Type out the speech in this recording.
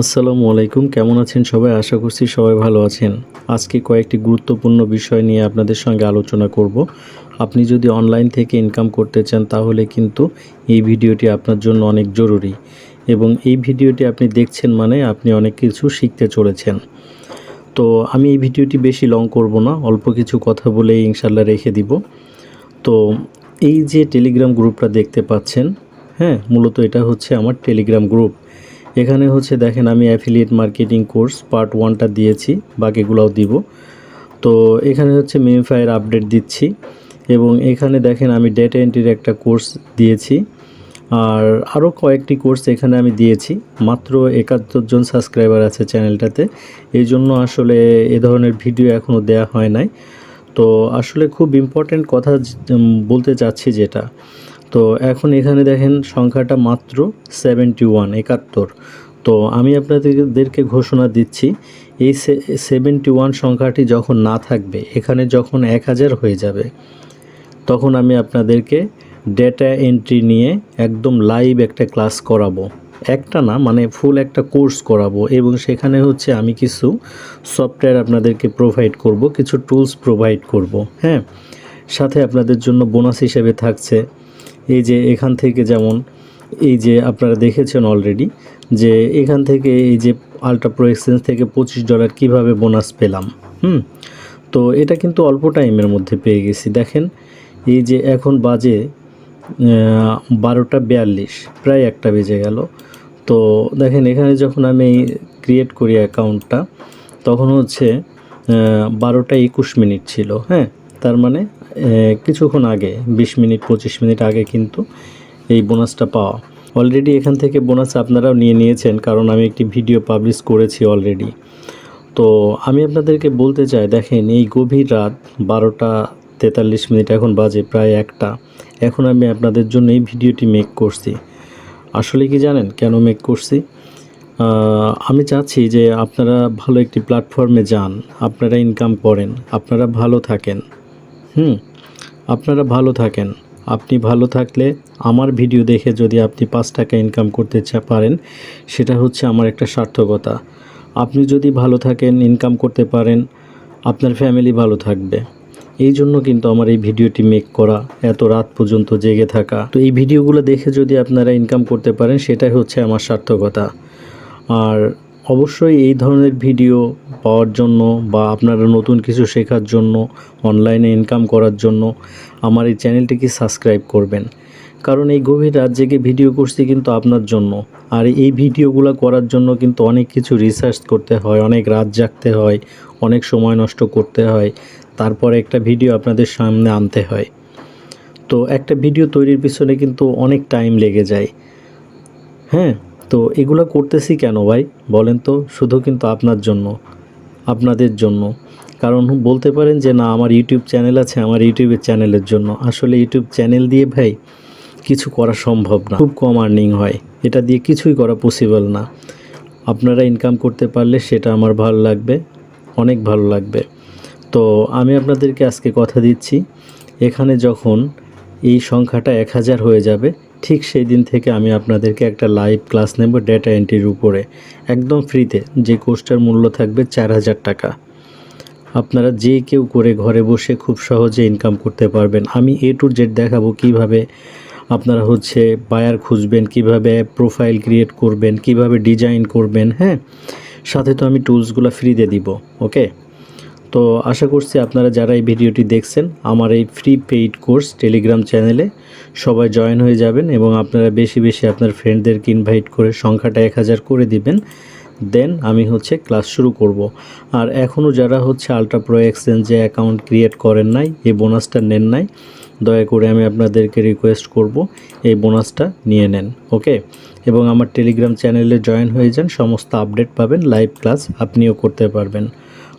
আসসালামু আলাইকুম, কেমন আছেন সবাই? আশা করছি সবাই ভালো আছেন। আজকে কয়েকটি গুরুত্বপূর্ণ বিষয় নিয়ে আপনাদের সঙ্গে আলোচনা করব। আপনি যদি অনলাইন থেকে ইনকাম করতে চান, তাহলে কিন্তু এই ভিডিওটি আপনার জন্য অনেক জরুরি এবং এই ভিডিওটি আপনি দেখছেন মানে আপনি অনেক কিছু শিখতে চলেছেন। তো আমি এই ভিডিওটি বেশি লং করব না, অল্প কিছু কথা বলে ইনশাল্লাহ রেখে দিব। তো এই যে টেলিগ্রাম গ্রুপটা দেখতে পাচ্ছেন হ্যাঁ মূলত এটা হচ্ছে আমার টেলিগ্রাম গ্রুপ এখানে হচ্ছে দেখেন আমি অ্যাফিলিয়েট মার্কেটিং কোর্স পার্ট ওয়ানটা দিয়েছি, বাকিগুলোও দিব। তো এখানে হচ্ছে মেমিফাইয়ের আপডেট দিচ্ছি এবং এখানে দেখেন আমি ডেটা এন্ট্রির একটা কোর্স দিয়েছি। আর আরও কয়েকটি কোর্স এখানে আমি দিয়েছি, মাত্র একাত্তর জন সাবস্ক্রাইবার আছে চ্যানেলটাতে এই জন্য আসলে এ ধরনের ভিডিও এখনও দেয়া হয় নাই। তো আসলে খুব ইম্পর্ট্যান্ট কথা বলতে চাচ্ছি যেটা। তো এখন এখানে দেখেন সংখ্যাটা মাত্র সেভেন্টি ওয়ান একাত্তর। তো আমি আপনাদেরকে ঘোষণা দিচ্ছি, এই সেভেন্টি ওয়ান সংখ্যাটি যখন না থাকবে, এখানে যখন এক হাজার হয়ে যাবে, তখন আমি আপনাদেরকে ডেটা এন্ট্রি নিয়ে একদম লাইভ একটা ক্লাস করাবো। একটা না মানে ফুল একটা কোর্স করাবো, এবং সেখানে হচ্ছে আমি কিছু সফটওয়্যার আপনাদেরকে প্রোভাইড করব, কিছু টুলস প্রোভাইড করব হ্যাঁ? সাথে আপনাদের জন্য বোনাস হিসেবে থাকছে। এই যে এখান থেকে যেমন, এই যে আপনারা দেখেছেন অলরেডি যে এখান থেকে এই যে আলট্রা প্রো এক্সচেঞ্জ থেকে পঁচিশ ডলার কীভাবে বোনাস পেলাম, হুম? তো এটা কিন্তু অল্প টাইমের মধ্যে পেয়ে গেছি। দেখেন, এই যে এখন বাজে বারোটা বিয়াল্লিশ, প্রায় একটা বেজে গেল। তো দেখেন, এখানে যখন আমি ক্রিয়েট করি অ্যাকাউন্টটা তখন হচ্ছে বারোটা একুশ মিনিট ছিল হ্যাঁ? তার মানে কিছুক্ষণ আগে, বিশ মিনিট, পঁচিশ মিনিট আগে কিন্তু এই বোনাসটা পাওয়া। অলরেডি এখান থেকে বোনাস আপনারাও নিয়ে নিয়েছেন, কারণ আমি একটি ভিডিও পাবলিশ করেছি অলরেডি তো আমি আপনাদেরকে বলতে চাই, দেখেন, এই গভীর রাত বারোটা তেতাল্লিশ মিনিট, এখন বাজে প্রায় একটা। এখন আমি আপনাদের জন্য এই ভিডিওটি মেক করছি। আসলে কি জানেন, কেন মেক করছি? আমি চাচ্ছি যে আপনারা ভালো একটি প্ল্যাটফর্মে যান, আপনারা ইনকাম করেন, আপনারা ভালো থাকেন। হুম, আপনারা ভালো থাকেন। আপনি ভালো থাকলে আমার ভিডিও দেখে যদি আপনি পাঁচ টাকা ইনকাম করতে চা- পারেন, সেটা হচ্ছে আমার একটা সার্থকতা। আপনি যদি ভালো থাকেন ইনকাম করতে পারেন, আপনার ফ্যামিলি ভালো থাকবে। এই জন্য কিন্তু আমার এই ভিডিওটি মেক করা, এত রাত পর্যন্ত জেগে থাকা। তো এই ভিডিওগুলো দেখে যদি আপনারা ইনকাম করতে পারেন, সেটাই হচ্ছে আমার সার্থকতা। আর অবশ্যই এই ধরনের ভিডিও পাওয়ার জন্য বা আপনারা নতুন কিছু শেখার জন্য অনলাইনে ইনকাম করার জন্য আমার এই চ্যানেলটিকে সাবস্ক্রাইব করবেন। কারণ এই গভীর রাত জেগে ভিডিও করছি কিন্তু আপনার জন্য। আর এই ভিডিওগুলো করার জন্য কিন্তু অনেক কিছু রিসার্চ করতে হয়, অনেক রাত জাগতে হয়, অনেক সময় নষ্ট করতে হয়, তারপরে একটা ভিডিও আপনাদের সামনে আনতে হয়। তো একটা ভিডিও তৈরির পিছনে কিন্তু অনেক টাইম লেগে যায়। হ্যাঁ তো এগুলো করতেছি কেন ভাই? বলেন তো, শুধু কিন্তু আপনার জন্য। আপনাদের জন্য। কারণ বলতে পারেন যে, না, আমার ইউটিউব চ্যানেল আছে, আমার ইউটিউবের চ্যানেলের জন্য। আসলে ইউটিউব চ্যানেল দিয়ে ভাই কিছু করা সম্ভব না। খুব কম আর্নিং হয়। এটা দিয়ে কিছুই করা পসিবল না। আপনারা ইনকাম করতে পারলে সেটা আমার ভালো লাগবে, অনেক ভালো লাগবে। তো আমি আপনাদেরকে আজকে কথা দিচ্ছি। এখানে যখন এই সংখ্যাটা এক হাজার হয়ে যাবে ঠিক সেই দিন থেকে আমি আপনাদেরকে একটা লাইভ ক্লাস নেব ডেটা এন্ট্রির উপরে। একদম ফ্রিতে যে কোর্সটার মূল্য থাকবে চার হাজার টাকা। আপনারা যে কেউ করে ঘরে বসে খুব সহজে ইনকাম করতে পারবেন। আমি এ টু জেড দেখাবো কীভাবে আপনারা হচ্ছে বায়ার খুঁজবেন, কীভাবে প্রোফাইল ক্রিয়েট করবেন, কীভাবে ডিজাইন করবেন হ্যাঁ? সাথে তো আমি টুলসগুলো ফ্রিতে দিব ওকে তো আশা করছি আপনারা যারা এই ভিডিওটি দেখছেন, আমার এই ফ্রি পেইড কোর্স টেলিগ্রাম চ্যানেলে সবাই জয়েন হয়ে যাবেন এবং আপনারা বেশি বেশি আপনার ফ্রেন্ডদেরকে ইনভাইট করে সংখ্যাটা এক হাজার করে দিবেন। দেন আমি হচ্ছে ক্লাস শুরু করব। আর এখনও যারা হচ্ছে আলট্রা প্রো এক্সচেঞ্জে অ্যাকাউন্ট ক্রিয়েট করেন নাই, এই বোনাসটা নেন নাই, দয়া করে আমি আপনাদেরকে রিকোয়েস্ট করব এই বোনাসটা নিয়ে নেন ওকে এবং আমার টেলিগ্রাম চ্যানেলে জয়েন হয়ে যান, সমস্ত আপডেট পাবেন লাইভ ক্লাস আপনিও করতে পারবেন।